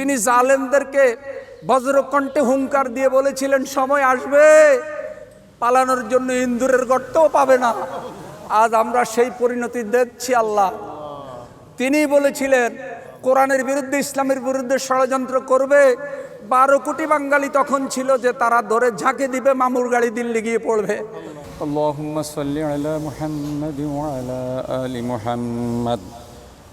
তিনি জালেমদেরকে বজ্রকণ্ঠে হুঙ্কার দিয়ে বলেছিলেন সময় আসবে পালানোর জন্য ইন্দুরের গর্তও পাবে না আজ আমরা সেই পরিণতি দেখছি আল্লাহ তিনি বলেছিলেন কোরআনের বিরুদ্ধে ইসলামের বিরুদ্ধে ষড়যন্ত্র করবে বারো কোটি বাঙালি তখন ছিল যে তারা ধরে ঝাঁকে দিবে মামুর গাড়ি দিল্লি গিয়ে পড়বে اللهم صل على محمد وعلى آل محمد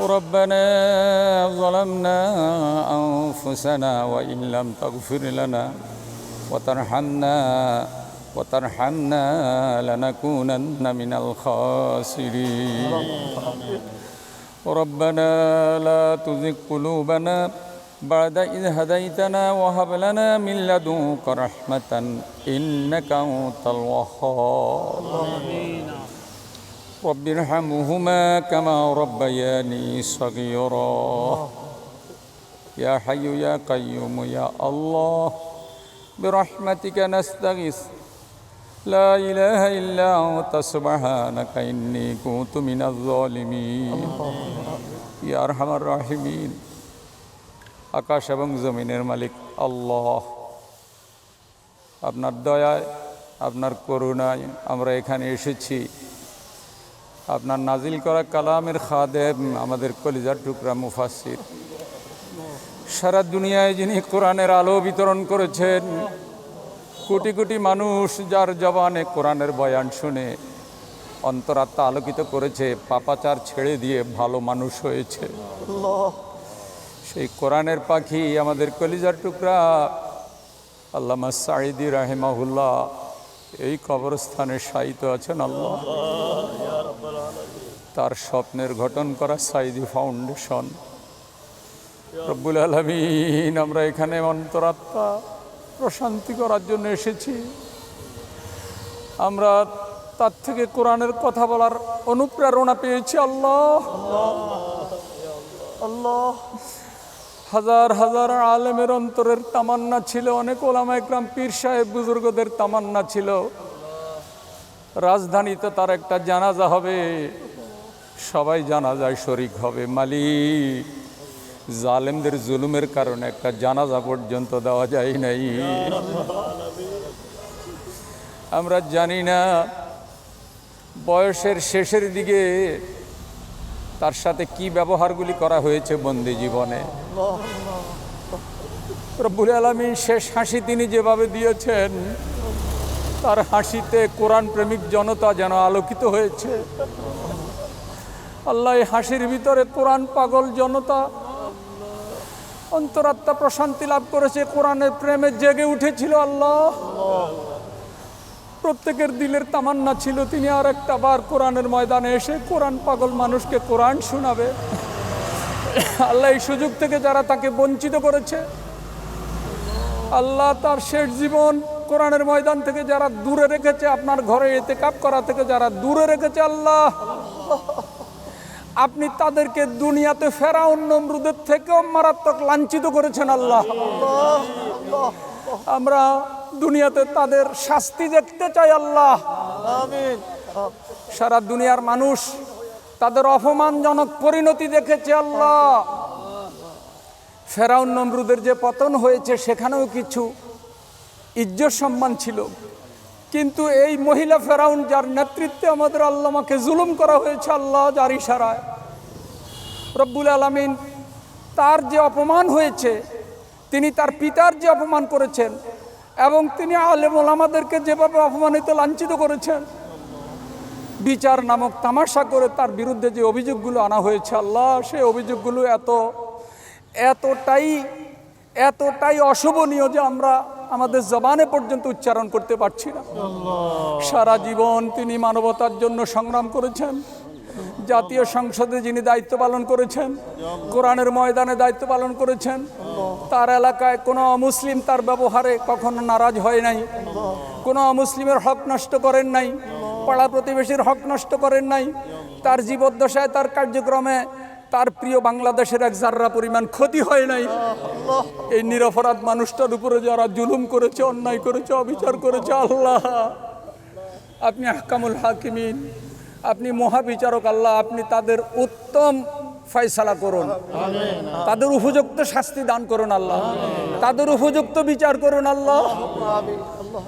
ربنا ظلمنا أنفسنا وإن لم تغفر لنا وترحمنا وترحمنا لنكونن من الخاسرين. ربنا لا تزغ قلوبنا بعد إذ هديتنا وهب لنا من لدنك رحمة إنك أنت الوهاب. رب ارحمهما كما ربياني صغيرا يا حي يا قيوم يا الله برحمتك نستغيث لا إله إلا أنت سبحانك إني كنت من الظالمين يا أرحم الراحمين আকাশ এবং জমিনের মালিক আল্লাহ আপনার দয়ায় আপনার করুণায় আমরা এখানে এসেছি আপনার নাজিল করা কালামের খাদেম আমাদের কলিজার টুকরা মুফাসির সারা দুনিয়ায় যিনি কোরআনের আলো বিতরণ করেছেন কোটি কোটি মানুষ যার জবানে কোরআনের বয়ান শুনে অন্তরাত্মা আলোকিত করেছে পাপাচার ছেড়ে দিয়ে ভালো মানুষ হয়েছে। সেই কোরআনের পাখি আমাদের কলিজার টুকরা আল্লামা সাইদি রাহেমাহুল্লাহ। এই কবরস্থানে শায়িত আছেন আল্লাহ। তার স্বপ্নের গঠন করা সাইদি ফাউন্ডেশন। রব্বুল আলমিন, আমরা এখানে অন্তরাত্মা প্রশান্তি করার জন্য এসেছি। আমরা তার থেকে কোরআনের কথা বলার অনুপ্রেরণা পেয়েছি, আল্লাহ। আল্লাহ। হাজার হাজার আলেমের অন্তরের তামান্না ছিল, অনেক ওলামা একরাম পীর সাহেব বুজুর্গদের তামান্না ছিল। রাজধানীতে তার একটা জানাজা হবে, সবাই জানাজায় শরিক হবে। মালিক, জালেমদের জুলুমের কারণে একটা জানাজা পর্যন্ত দেওয়া যায় নাই। আমরা জানি না, বয়সের শেষের দিকে তার সাথে কি ব্যবহারগুলি করা হয়েছে বন্দি জীবনে? রব্বুল আলমীর শেষ হাসি তিনি যেভাবে দিয়েছেন, তার হাসিতে কোরআন প্রেমিক জনতা যেন আলোকিত হয়েছে। আল্লাহ হাসির ভিতরে কোরআন পাগল জনতা অন্তরাত্মা প্রশান্তি লাভ করেছে, কোরআনের প্রেমে জেগে উঠেছিল আল্লাহ। প্রত্যেকের দিলের তামান্না ছিল। তিনি আর একটা বার কোরআনের ময়দানে এসে কোরআন পাগল মানুষকে কোরআন শোনাবে। আল্লাহ এই সুযোগ থেকে যারা তাকে বঞ্চিত করেছে, আল্লাহ তার শেষ জীবন কোরআনের ময়দান থেকে যারা দূরে রেখেছে, আপনার ঘরে এতে কাপ করা থেকে যারা দূরে রেখেছে, আল্লাহ। আপনি তাদেরকে দুনিয়াতে ফেরাউন নমরুদের থেকেও মারাত্মক লাঞ্ছিত করেছেন, আল্লাহ। আমরা দুনিয়াতে তাদের শাস্তি দেখতে চাই আল্লাহ। সারা দুনিয়ার মানুষ তাদের অপমানজনক পরিণতি দেখেছে আল্লাহ। ফেরাউন নমরুদের যে পতন হয়েছে সেখানেও কিছু ইজ্জত সম্মান ছিল। কিন্তু এই মহিলা ফেরাউন যার নেতৃত্বে আমাদের আল্লামাকে জুলুম করা হয়েছে আল্লাহ যার ইশারায়। রব্বুল আলমিন তার যে অপমান হয়েছে তিনি তার পিতার যে অপমান করেছেন এবং তিনি আলেম ওলামাদেরকে যেভাবে অপমানিত লাঞ্ছিত করেছেন বিচার নামক তামাশা করে তার বিরুদ্ধে যে অভিযোগগুলো আনা হয়েছে আল্লাহ সেই অভিযোগগুলো এত এতটাই এতটাই অশোভনীয় যে আমরা আমাদের জবানে পর্যন্ত উচ্চারণ করতে পারছি না। সারা জীবন তিনি মানবতার জন্য সংগ্রাম করেছেন জাতীয় সংসদে যিনি দায়িত্ব পালন করেছেন কোরআনের ময়দানে দায়িত্ব পালন করেছেন তার এলাকায় কোনো মুসলিম তার ব্যবহারে কখনো নারাজ হয় নাই। কোনো মুসলিমের হক নষ্ট করেন নাই। পাড়া প্রতিবেশীর হক নষ্ট করেন নাই। তার জীবদ্দশায়, তার কার্যক্রমে তার প্রিয় বাংলাদেশের এক জাররা পরিমাণ ক্ষতি হয় নাই। এই নিরপরাধ মানুষটার উপরে যারা জুলুম করেছে, অন্যায় করেছে, অবিচার করেছে, আল্লাহ। আপনি আহকামুল হাকিমিন, আপনি মহাবিচারক আল্লাহ, আপনি তাদের উত্তম ফয়সালা করুন। তাদের উপযুক্ত শাস্তি দান করুন আল্লাহ। তাদের উপযুক্ত বিচার করুন আল্লাহ।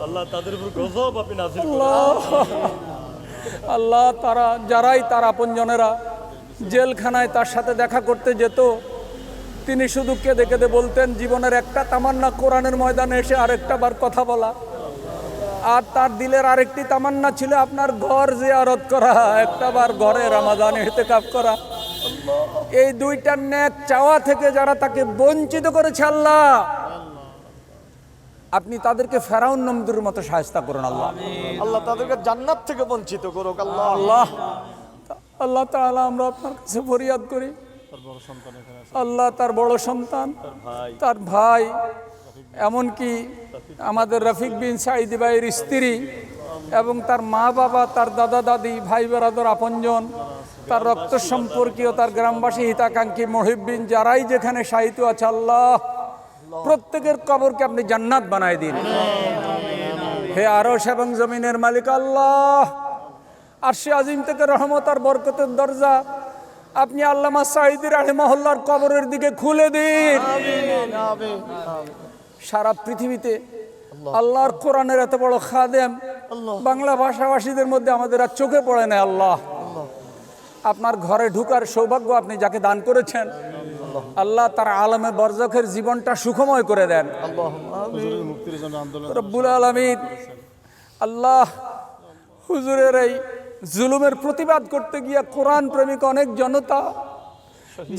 আল্লাহ তাদের উপর গজব আপনি নাজিল আল্লাহ। আল্লাহ তারা যারাই তার আপনজনেরা জেলখানায় তার সাথে দেখা করতে যেত তিনি শুধু কেঁদে কেঁদে বলতেন জীবনের একটা তামান্না কোরআনের ময়দানে এসে আরেকটা বার কথা বলা। আর তার দিলের আরেকটি তামান্না ছিল আপনার ঘর জিয়ারত করা একটা বার ঘরে রামাদান এতেকাপ করা। এই দুইটার ন্যাক চাওয়া থেকে যারা তাকে বঞ্চিত করেছে আল্লাহ আপনি তাদেরকে ফেরাউন নমদুর মতো সাহায্য করুন আল্লাহ। আল্লাহ তাদেরকে জান্নাত থেকে বঞ্চিত করুক আল্লাহ। আল্লাহ আল্লাহ তাআলা আমরা আপনার কাছে ফরিয়াদ করি। আল্লাহ তার বড় সন্তান তার ভাই। এমনকি আমাদের রফিক বিন সাইদি ভাইয়ের স্ত্রী এবং তার মা বাবা তার দাদা দাদি ভাই বেরাদর আপনজন। তার রক্ত সম্পর্কীয় তার গ্রামবাসী হিতাকাঙ্ক্ষী মহিবিন যারাই যেখানে সাহিত্য আছে আল্লাহ প্রত্যেকের কবরকে আপনি জান্নাত বানায় দিন। হে আরশ এবং জমিনের মালিক আল্লাহ আরশে আজিম থেকে রহমত আর বরকতের দরজা আপনি আল্লামা সাইদি রাহেমহল্লার কবরের দিকে খুলে দিন। সারা পৃথিবীতে আল্লাহর কোরআনের এত বড় খাদেম বাংলা ভাষাভাষীদের মধ্যে আমাদের আর চোখে পড়ে না আল্লাহ। আপনার ঘরে ঢুকার সৌভাগ্য আপনি যাকে দান করেছেন আল্লাহ তার আলমে বরজখের জীবনটা সুখময় করে দেন। রব্বুল আলমিন আল্লাহ হুজুরের এই জুলুমের প্রতিবাদ করতে গিয়ে কোরআন প্রেমিক অনেক জনতা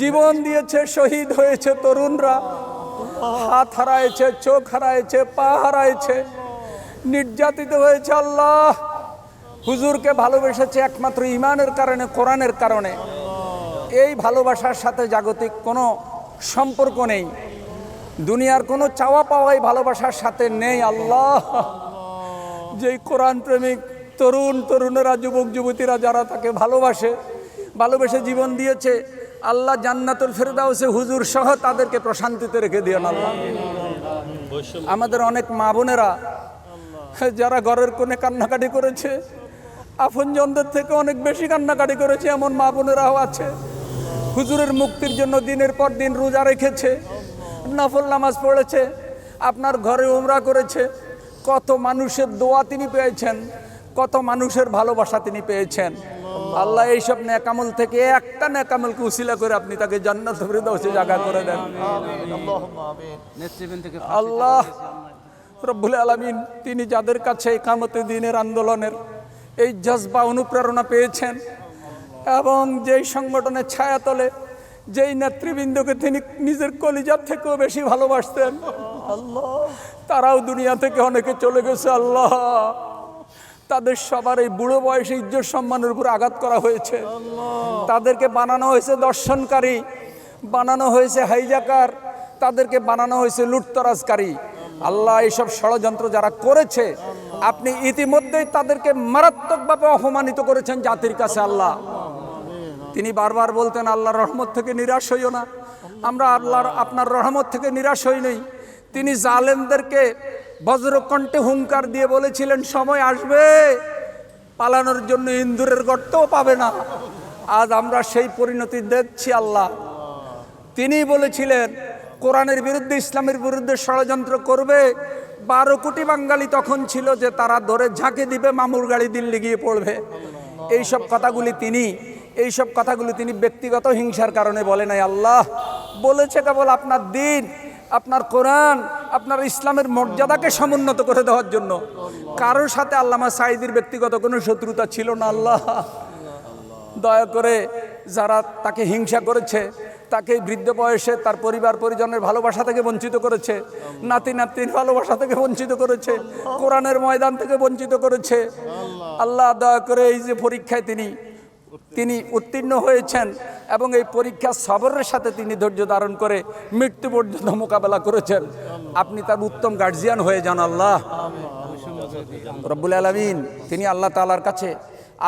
জীবন দিয়েছে শহীদ হয়েছে তরুণরা। হাত হারাইছে চোখ হারাইছে পা হারাইছে নির্যাতিত হয়েছে আল্লাহ। হুজুরকে ভালোবেসেছে একমাত্র ইমানের কারণে, কোরআনের কারণে। এই ভালোবাসার সাথে জাগতিক কোনো সম্পর্ক নেই। দুনিয়ার কোনো চাওয়া পাওয়াই ভালোবাসার সাথে নেই। আল্লাহ! যেই কোরআন প্রেমিক, তরুণ, তরুণেরা, যুবক, যুবতীরা যারা তাকে ভালোবাসে, ভালোবেসে জীবন দিয়েছে, আল্লাহ জান্নাতুল ফেরদাউসে হুজুর সহ তাদেরকে প্রশান্তিতে রেখে দিও আল্লাহ। আমাদের অনেক মা বোনেরা, যারা ঘরের কোণে কান্নাকাটি করেছে আপনজনদের থেকে অনেক বেশি কান্নাকাটি করেছে, এমন মা বোনেরাও আছে। হুজুরের মুক্তির জন্য দিনের পর দিন রোজা রেখেছে, নফল নামাজ পড়েছে, আপনার ঘরে উমরা করেছে। কত মানুষের দোয়া তিনি পেয়েছেন, কত মানুষের ভালোবাসা তিনি পেয়েছেন। আল্লাহ এইসব ন্যাকামল থেকে একটা ন্যাকামলকে উসিলা করে আপনি তাকে জান্নাত ফেরদাউসে জায়গা করে দেন। আল্লাহ, রব্বুল আলমিন, তিনি যাদের কাছে একামতে দিনের আন্দোলনের এই জজবা অনুপ্রেরণা পেয়েছেন এবং যেই সংগঠনের ছায়াতলে, যেই নেতৃবৃন্দকে তিনি নিজের কলিজার থেকেও বেশি ভালোবাসতেন আল্লাহ তারাও দুনিয়া থেকে অনেকে চলে গেছে, আল্লাহ। তাদের সবার এই বুড়ো বয়সে ইজ্জত সম্মানের উপর আঘাত করা হয়েছে। তাদেরকে বানানো হয়েছে দর্শনকারী, বানানো হয়েছে হাইজাকার, তাদেরকে বানানো হয়েছে লুটতরাজকারী। আল্লাহ এইসব ষড়যন্ত্র যারা করেছে, আপনি ইতিমধ্যেই তাদেরকে মারাত্মকভাবে অপমানিত করেছেন জাতির কাছে আল্লাহ। তিনি বারবার বলতেন, আল্লাহর রহমত থেকে নিরাশ হইও না। আমরা আল্লাহর, আপনার রহমত থেকে নিরাশ হই নাই। তিনি জালেমদেরকে বজ্রকণ্ঠে হুঙ্কার দিয়ে বলেছিলেন, সময় আসবে, পালানোর জন্য ইন্দুরের গর্তও পাবে না। আজ আমরা সেই পরিণতি দেখছি আল্লাহ। তিনি বলেছিলেন কোরআনের বিরুদ্ধে, ইসলামের বিরুদ্ধে ষড়যন্ত্র করবে। বারো কোটি বাঙালি তখন ছিল যে তারা ধরে ঝাঁকে দিবে, মামুর গাড়ি দিল্লি গিয়ে পড়বে। এইসব কথাগুলি তিনি, এইসব কথাগুলি তিনি ব্যক্তিগত হিংসার কারণে বলে নাই। আল্লাহ বলেছে কেবল আপনার দিন, আপনার কোরআন, আপনার ইসলামের মর্যাদাকে সমুন্নত করে দেওয়ার জন্য। কারোর সাথে আল্লামা সাইদির ব্যক্তিগত কোনো শত্রুতা ছিল না। আল্লাহ দয়া করে যারা তাকে হিংসা করেছে তাকে বৃদ্ধ বয়সে তার পরিবার পরিজনের ভালোবাসা থেকে বঞ্চিত করেছে, নাতি নাতির ভালোবাসা থেকে বঞ্চিত করেছে, কোরআনের ময়দান থেকে বঞ্চিত করেছে। আল্লাহ দয়া করে এই যে পরীক্ষায় তিনি তিনি উত্তীর্ণ হয়েছেন এবং এই পরীক্ষা সবরের সাথে তিনি ধৈর্য ধারণ করে মৃত্যু পর্যন্ত মোকাবেলা করেছেন। আপনি তার উত্তম গার্জিয়ান হয়ে যান আল্লাহ। রব্বুল আলমিন, তিনি আল্লাহ তালার কাছে,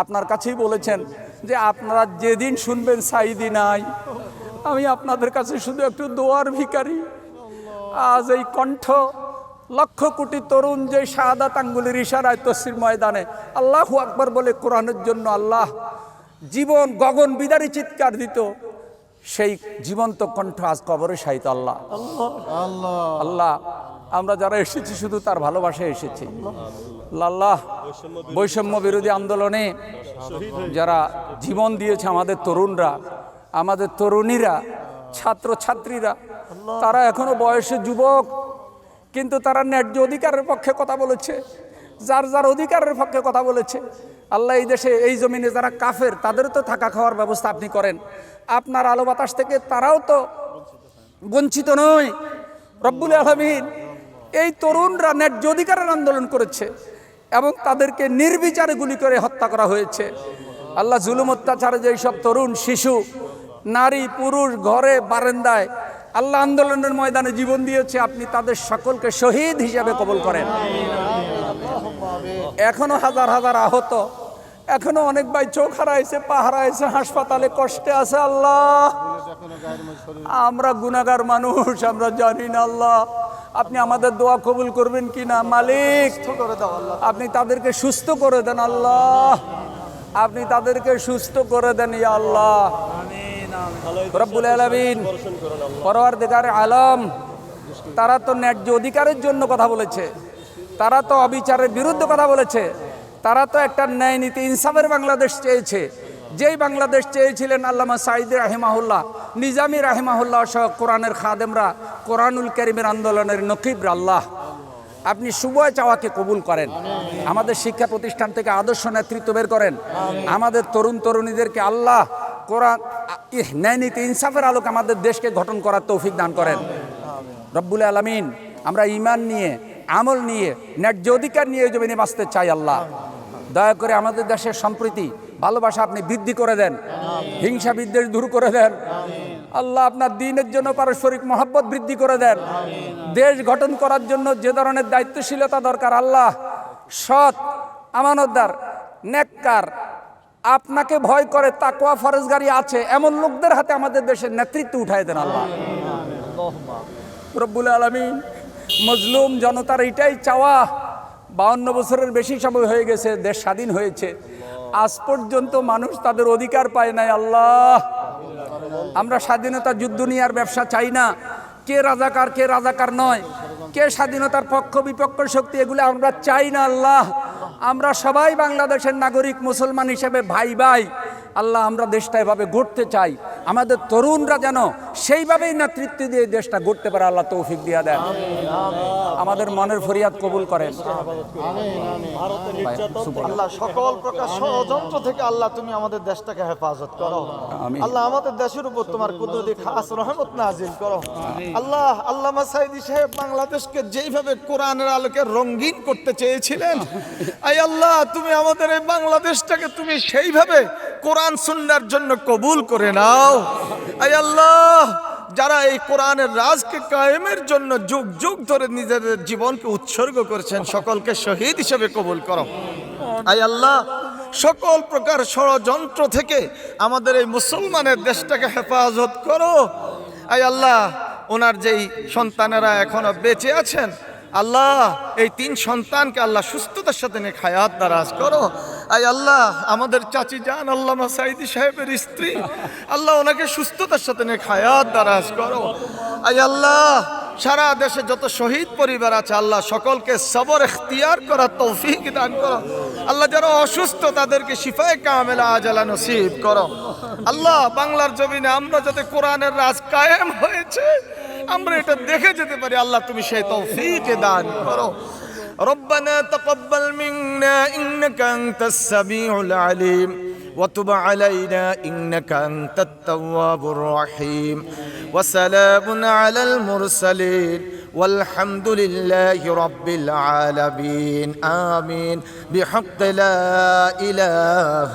আপনার কাছেই বলেছেন যে আপনারা যেদিন শুনবেন সাইদি নাই আমি আপনাদের কাছে শুধু একটু দোয়ার ভিখারি। আজ এই কণ্ঠ লক্ষ কোটি তরুণ যে শাহাদাত আঙ্গুলির ইশারায় তসির ময়দানে আল্লাহু আকবর বলে কোরআনের জন্য আল্লাহ জীবন গগন বিদারী চিৎকার দিত, সেই জীবন্ত কণ্ঠ আজ কবরে সাহিত আল্লাহ। আল্লাহ, আমরা যারা এসেছি শুধু তার ভালোবাসায় এসেছি। আল্লাহ, বৈষম্য বিরোধী আন্দোলনে যারা জীবন দিয়েছে আমাদের তরুণরা আমাদের তরুণীরা ছাত্র ছাত্রীরা তারা এখনও বয়সে যুবক কিন্তু তারা ন্যায্য অধিকারের পক্ষে কথা বলেছে। যার যার অধিকারের পক্ষে কথা বলেছে। আল্লাহ এই দেশে এই জমিনে যারা কাফের তাদের তো থাকা খাওয়ার ব্যবস্থা আপনি করেন। আপনার আলো বাতাস থেকে তারাও তো বঞ্চিত নয়। রব্বুল আলমিন এই তরুণরা ন্যায্য অধিকারের আন্দোলন করেছে এবং তাদেরকে নির্বিচারে গুলি করে হত্যা করা হয়েছে। আল্লাহ জুলুম অত্যাচারে যেই সব তরুণ শিশু নারী, পুরুষ, ঘরে, বারান্দায় আল্লাহ আন্দোলনের ময়দানে জীবন দিয়েছে, আপনি তাদের সকলকে শহীদ হিসাবে কবল করেন। এখনও হাজার হাজার আহত, এখনও অনেক ভাই চোখ হারাইছে, পা হারাইছে, হাসপাতালে কষ্টে আছে আল্লাহ। আমরা গুনাগার মানুষ, আমরা জানি না আল্লাহ। আপনি আমাদের দোয়া কবুল করবেন কি না, মালিক? আপনি তাদেরকে সুস্থ করে দেন আল্লাহ। আপনি তাদেরকে সুস্থ করে দেন ইয়া আল্লাহ। রব্বুল আলামিন দেখার আলম, তারা তো ন্যায্য অধিকারের জন্য কথা বলেছে, তারা তো অবিচারের বিরুদ্ধে কথা বলেছে, তারা তো একটা ন্যায় নীতি ইনসাফের বাংলাদেশ চেয়েছে। যেই বাংলাদেশ চেয়েছিলেন আল্লামা সাইদ রাহিমাহুল্লাহ, নিজামি রাহিমাহুল্লাহ সহ কোরআনের খাদেমরা, কোরআনুল করিমের আন্দোলনের নকিবর আল্লাহ। আপনি শুভয় চাওয়াকে কবুল করেন। আমাদের শিক্ষা প্রতিষ্ঠান থেকে আদর্শ নেতৃত্ব বের করেন। আমাদের তরুণ তরুণীদেরকে আল্লাহ কোরআন ইহ, ন্যায় নীতি ইনসাফের আলোকে আমাদের দেশকে গঠন করার তৌফিক দান করেন। রব্বুল আলমিন আমরা ইমান নিয়ে আমল নিয়ে ন্যায্য অধিকার নিয়ে জমিনে বাঁচতে চাই আল্লাহ। দয়া করে আমাদের দেশের সম্প্রীতি ভালোবাসা আপনি বৃদ্ধি করে দেন। হিংসা বিদ্বেষ দূর করে দেন। আল্লাহ আপনার দিনের জন্য পারস্পরিক মহাব্বত বৃদ্ধি করে দেন। দেশ গঠন করার জন্য যে ধরনের দায়িত্বশীলতা দরকার আল্লাহ সৎ আমানতদার নেককার আপনাকে ভয় করে তাকোয়া ফরজগারি আছে, এমন লোকদের হাতে আমাদের দেশের নেতৃত্ব উঠায় দেন আল্লাহ। রব্বুল আলমিন, মজলুম জনতার এটাই চাওয়া, বাউন্ন বছরের বেশি সময় হয়ে গেছে, দেশ স্বাধীন হয়েছে। আজ পর্যন্ত মানুষ তাদের অধিকার পায় নাই, আল্লাহ। আমরা স্বাধীনতা যুদ্ধ নিয়ে আর ব্যবসা চাই না। কে রাজাকার কে রাজাকার নয়। কে স্বাধীনতার পক্ষ বিপক্ষ শক্তি, এগুলো আমরা চাই না, আল্লাহ। আমরা সবাই বাংলাদেশের নাগরিক মুসলমান হিসেবে ভাই ভাই আল্লাহ আমরা দেশটা এভাবে গড়তে চাই। আমাদের তরুণরা যেন সেইভাবেই নেতৃত্ব দিয়ে দেশটা গড়তে পারে আল্লাহ তৌফিক দিয়া দেন। আমাদের মনের ফরিয়াদ কবুল করেন। ভারতের আল্লাহ সকল প্রকার ষড়যন্ত্র থেকে আল্লাহ তুমি আমাদের দেশটাকে হেফাজত করো। আল্লাহ আমাদের দেশের উপর তোমার কুদরতি খাস রহমত নাজিল করো। আল্লাহ আল্লামা সাইদি সাহেব বাংলাদেশকে যেইভাবে কোরআনের আলোকে রঙিন করতে চেয়েছিলেন আই আল্লাহ তুমি আমাদের এই বাংলাদেশটাকে তুমি সেইভাবে কোরআন সুন্নার জন্য কবুল করে নাও। আই আল্লাহ, যারা এই কোরআনের রাজকে কায়েমের জন্য যুগ যুগ ধরে নিজেদের জীবনকে উৎসর্গ করেছেন, সকলকে শহীদ হিসেবে কবুল করো। আই আল্লাহ, সকল প্রকার ষড়যন্ত্র থেকে আমাদের এই মুসলমানের দেশটাকে হেফাজত করো। আই আল্লাহ, ওনার যেই সন্তানেরা এখনও বেঁচে আছেন আল্লাহ, এই তিন সন্তানকে আল্লাহ সুস্থতার সাথে নিয়ে খায়াত দারাজ করো। আই আল্লাহ, আমাদের চাচি যান আল্লাহ সাইদি সাহেবের স্ত্রী, আল্লাহ ওনাকে সুস্থতার সাথে নিয়ে খায়াত দারাজ করো। আই আল্লাহ, সারা দেশে যত শহীদ পরিবার আছে, আল্লাহ সকলকে সবর এখতিয়ার করার তৌফিক দান করো। আল্লাহ যারা অসুস্থ, তাদেরকে শিফায় কামেলা আজালা নসিব করো। আল্লাহ, বাংলার জমিনে আমরা যাতে কোরআনের রাজ কায়েম হয়েছে আমরা এটা দেখে যেতে পারি আল্লাহ তুমি সেই তৌফিক দান করো ربنا تقبل منا إنك أنت السميع العليم وتب علينا إنك أنت التواب الرحيم وسلام على المرسلين والحمد لله رب العالمين آمين بحق لا إله